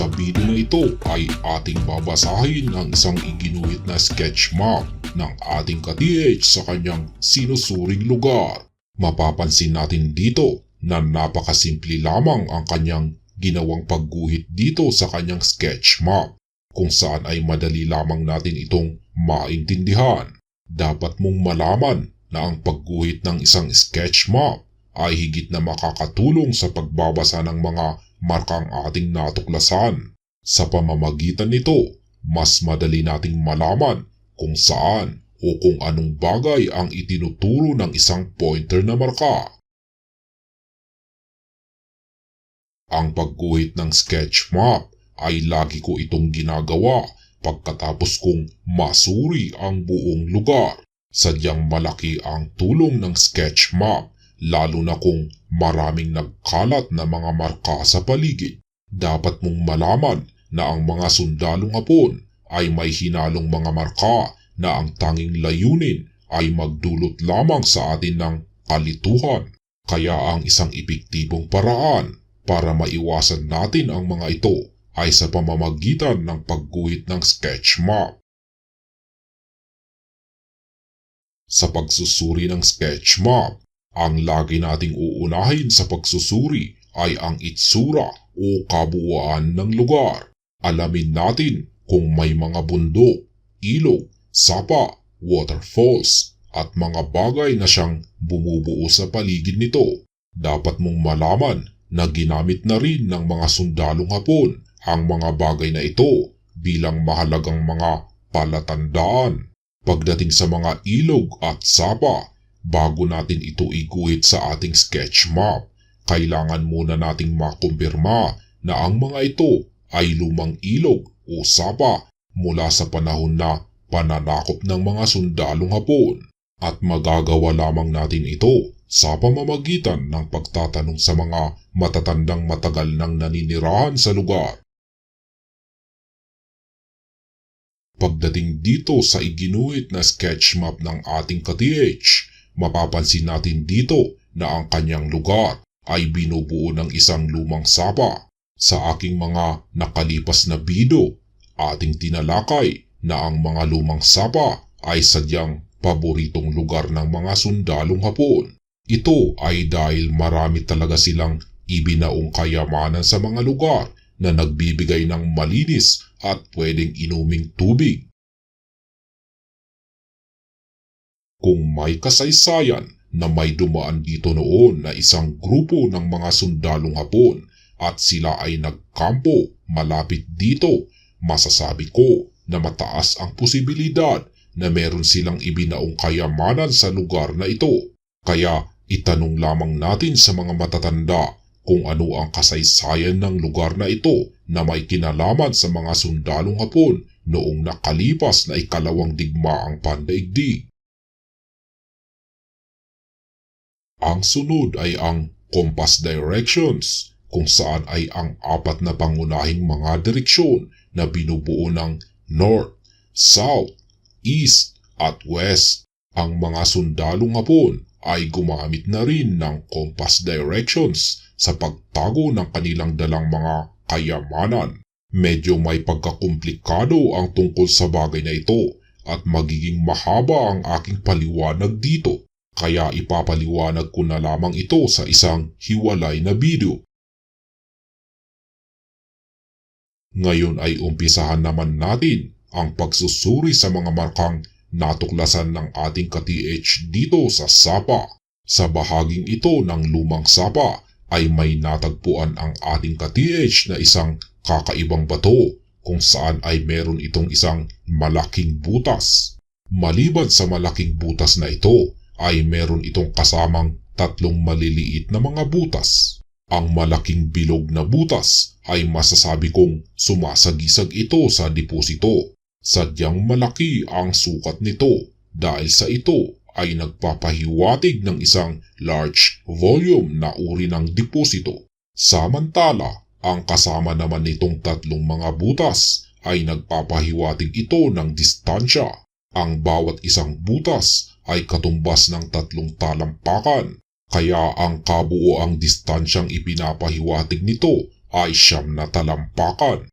Sa video na ito ay ating babasahin ang isang iginuhit na sketch map ng ating ka-TH sa kanyang sinusuring lugar. Mapapansin natin dito na napakasimple lamang ang kanyang ginawang pagguhit dito sa kanyang sketch map kung saan ay madali lamang natin itong maintindihan. Dapat mong malaman na ang pagguhit ng isang sketch map ay higit na makakatulong sa pagbabasa ng mga markang ating natuklasan. Sa pamamagitan nito, mas madali nating malaman kung saan o kung anong bagay ang itinuturo ng isang pointer na marka. Ang pagguhit ng sketch map ay lagi ko itong ginagawa pagkatapos kong masuri ang buong lugar. Sadyang malaki ang tulong ng sketch map lalo na kung maraming nagkalat na mga marka sa paligid. Dapat mong malaman na ang mga sundalong hapon ay may hinalong mga marka na ang tanging layunin ay magdulot lamang sa atin ng kalituhan. Kaya ang isang epektibong paraan para maiwasan natin ang mga ito ay sa pamamagitan ng pagguhit ng sketch map. Sa pagsusuri ng sketch map, ang lagi nating uunahin sa pagsusuri ay ang itsura o kabuuan ng lugar. Alamin natin kung may mga bundok, ilog, sapa, waterfalls, at mga bagay na siyang bumubuo sa paligid nito. Dapat mong malaman na ginamit na rin ng mga sundalong hapon ang mga bagay na ito bilang mahalagang mga palatandaan. Pagdating sa mga ilog at sapa, Bago natin ito iguhit sa ating sketch map, kailangan muna nating makumpirma na ang mga ito ay lumang ilog o sapa mula sa panahon na pananakop ng mga sundalong hapon at magagawa lamang natin ito sa pamamagitan ng pagtatanong sa mga matatandang matagal nang naninirahan sa lugar. Pagdating dito sa iginuhit na sketch map ng ating ka-TH, Mapapansin natin dito na ang kanyang lugar ay binubuo ng isang lumang sapa. Sa aking mga nakalipas na bido, ating tinalakay na ang mga lumang sapa ay sadyang paboritong lugar ng mga sundalong hapon. Ito ay dahil marami talaga silang ibinaong kayamanan sa mga lugar na nagbibigay ng malinis at pwedeng inuming tubig kung may kasaysayan na may dumaan dito noon na isang grupo ng mga sundalong hapon at sila ay nagkampo malapit dito, masasabi ko na mataas ang posibilidad na meron silang ibinaong kayamanan sa lugar na ito. Kaya itanong lamang natin sa mga matatanda kung ano ang kasaysayan ng lugar na ito na may kinalaman sa mga sundalong hapon noong nakalipas na ikalawang digmaang pandaigdig. Ang sunod ay ang compass directions kung saan ay ang apat na pangunahing mga direksyon na binubuo ng North, South, East at West. Ang mga sundalong hapon ay gumamit na rin ng compass directions sa pagtago ng kanilang dalang mga kayamanan. Medyo may pagkakomplikado ang tungkol sa bagay na ito at magiging mahaba ang aking paliwanag dito kaya ipapaliwanag ko na lamang ito sa isang hiwalay na video. Ngayon ay umpisahan naman natin ang pagsusuri sa mga markang natuklasan ng ating ka-TH dito sa Sapa. Sa bahaging ito ng lumang Sapa ay may natagpuan ang ating ka-TH na isang kakaibang bato kung saan ay meron itong isang malaking butas. Maliban sa malaking butas na ito ay meron itong kasamang tatlong maliliit na mga butas. Ang malaking bilog na butas ay masasabi kong sumasagisag ito sa deposito. Sadyang malaki ang sukat nito dahil sa ito ay nagpapahiwatig ng isang large volume na uri ng deposito. Samantala, ang kasama naman nitong tatlong mga butas ay nagpapahiwatig ito ng distansya. Ang bawat isang butas ay katumbas ng tatlong talampakan, kaya ang kabuoang distansyang ipinapahiwatig nito ay siyam na talampakan.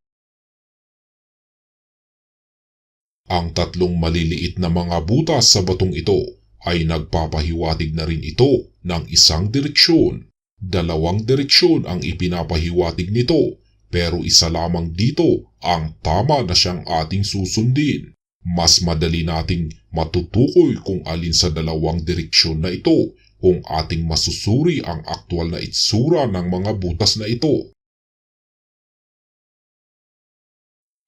Ang tatlong maliliit na mga butas sa batong ito ay nagpapahiwatig na rin ito ng isang direksyon. Dalawang direksyon ang ipinapahiwatig nito pero isa lamang dito ang tama na siyang ating susundin. Mas madali nating matutukoy kung alin sa dalawang direksyon na ito kung ating masusuri ang aktwal na itsura ng mga butas na ito.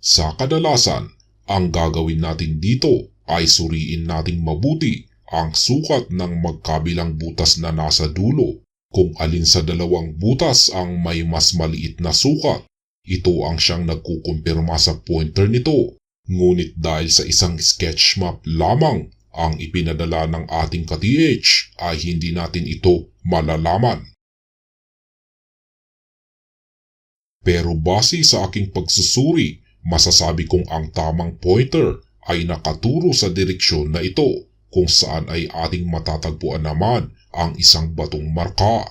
Sa kadalasan, ang gagawin natin dito ay suriin nating mabuti ang sukat ng magkabilang butas na nasa dulo. Kung alin sa dalawang butas ang may mas maliit na sukat, ito ang siyang nagkukumpirma sa pointer nito. Ngunit dahil sa isang sketch map lamang ang ipinadala ng ating ka-TH ay hindi natin ito malalaman. Pero base sa aking pagsusuri masasabi kong ang tamang pointer ay nakaturo sa direksyon na ito kung saan ay ating matatagpuan naman ang isang batong marka.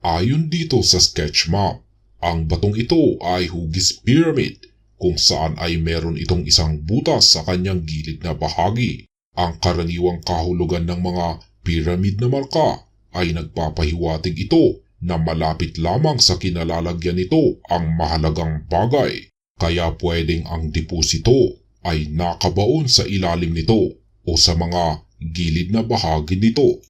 Ayon dito sa sketch map, ang batong ito ay hugis pyramid kung saan ay meron itong isang butas sa kanyang gilid na bahagi. Ang karaniwang kahulugan ng mga pyramid na marka ay nagpapahiwatig ito na malapit lamang sa kinalalagyan nito ang mahalagang bagay kaya pwedeng ang deposito ay nakabaon sa ilalim nito o sa mga gilid na bahagi nito.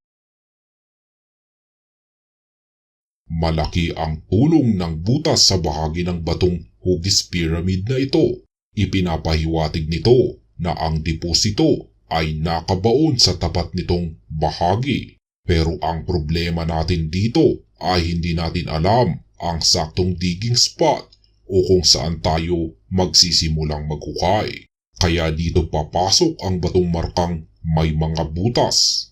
Malaki ang tulong ng butas sa bahagi ng batong hugis pyramid na ito. Ipinapahiwatig nito na ang deposito ay nakabaon sa tapat nitong bahagi. Pero ang problema natin dito ay hindi natin alam ang saktong digging spot o kung saan tayo magsisimulang maghukay. Kaya dito papasok ang batong markang may mga butas.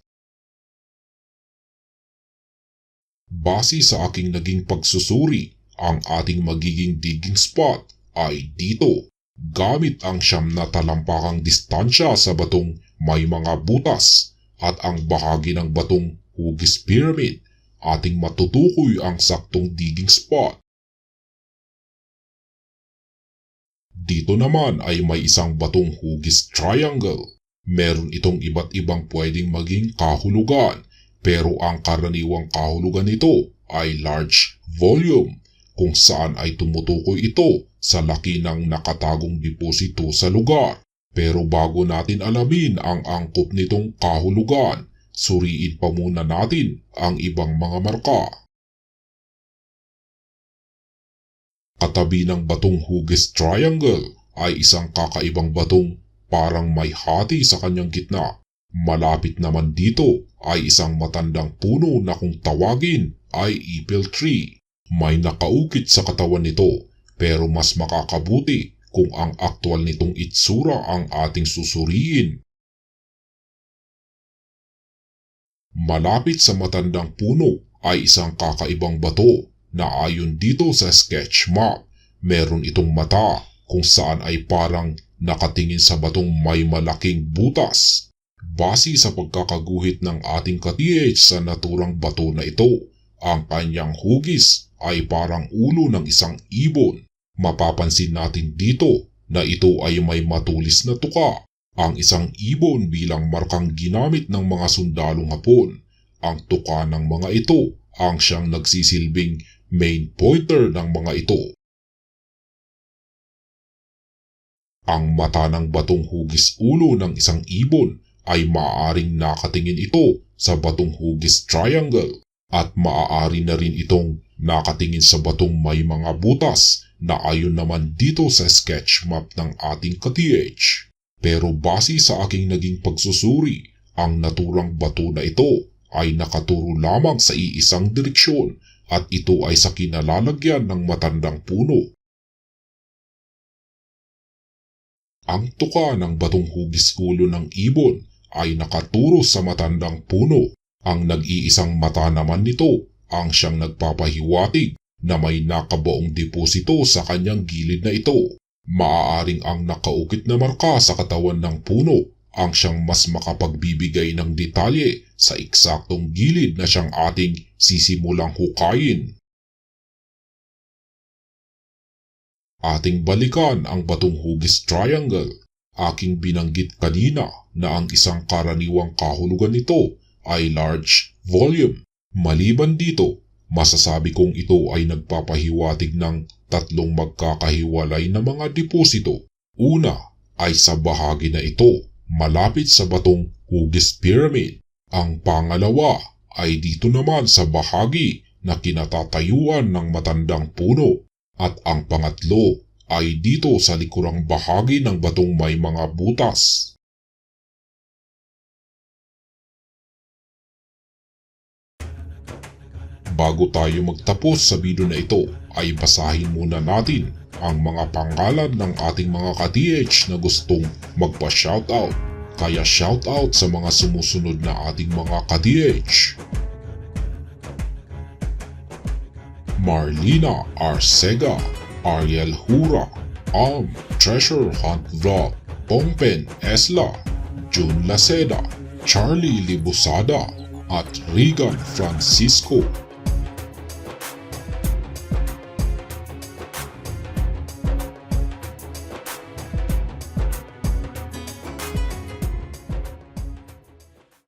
Base sa aking naging pagsusuri, ang ating magiging digging spot ay dito gamit ang siyam na talampakang distansya sa batong may mga butas at ang bahagi ng batong hugis pyramid ating matutukoy ang saktong digging spot. Dito naman ay may isang batong hugis triangle. Meron itong iba't ibang pwedeng maging kahulugan pero ang karaniwang kahulugan nito ay large volume kung saan ay tumutukoy ito sa laki ng nakatagong deposito sa lugar. Pero bago natin alamin ang angkop nitong kahulugan, suriin pa muna natin ang ibang mga marka. Katabi ng batong hugis triangle ay isang kakaibang batong parang may hati sa kanyang gitna. Malapit naman dito ay isang matandang puno na kung tawagin ay ipil tree. May nakaukit sa katawan nito pero mas makakabuti kung ang aktwal nitong itsura ang ating susuriin Malapit sa matandang puno ay isang kakaibang bato na ayon dito sa sketch map, meron itong mata kung saan ay parang nakatingin sa batong may malaking butas. Base sa pagkakaguhit ng ating katih sa naturang bato na ito, ang kanyang hugis ay parang ulo ng isang ibon. Mapapansin natin dito na ito ay may matulis na tuka ang isang ibon bilang markang ginamit ng mga sundalong Hapon. Ang tuka ng mga ito ang siyang nagsisilbing main pointer ng mga ito. Ang mata ng batong hugis ulo ng isang ibon ay maaaring nakatingin ito sa batong hugis triangle at maaari na rin itong nakatingin sa batong may mga butas na ayon naman dito sa sketch map ng ating ka-TH. Pero base sa aking naging pagsusuri, ang naturang bato na ito ay nakaturo lamang sa iisang direksyon at ito ay sa kinalalagyan ng matandang puno. Ang tuka ng batong hugis ulo ng ibon ay nakaturo sa matandang puno. Ang nag-iisang mata naman nito ang siyang nagpapahiwatig na may nakabaong deposito sa kanyang gilid na ito. Maaaring ang nakaukit na marka sa katawan ng puno ang siyang mas makapagbibigay ng detalye sa eksaktong gilid na siyang ating sisimulang hukayin. Ating balikan ang batong hugis triangle. Aking binanggit kanina na ang isang karaniwang kahulugan nito ay large volume. Maliban dito, masasabi kong ito ay nagpapahiwatig ng tatlong magkakahiwalay na mga deposito. Una ay sa bahagi na ito, malapit sa batong hugis pyramid. Ang pangalawa ay dito naman sa bahagi na kinatatayuan ng matandang puno. At ang pangatlo ay dito sa likurang bahagi ng batong may mga butas. Bago tayo magtapos sa video na ito ay basahin muna natin ang mga pangalan ng ating mga ka-TH na gustong magpa-shoutout. Kaya shoutout sa mga sumusunod na ating mga ka-TH. Marlina Arcega, Ariel Hura, Alm, Treasure Hunt Vlog, Pongpen Esla, June Laceda, Charlie Libusada, at Regan Francisco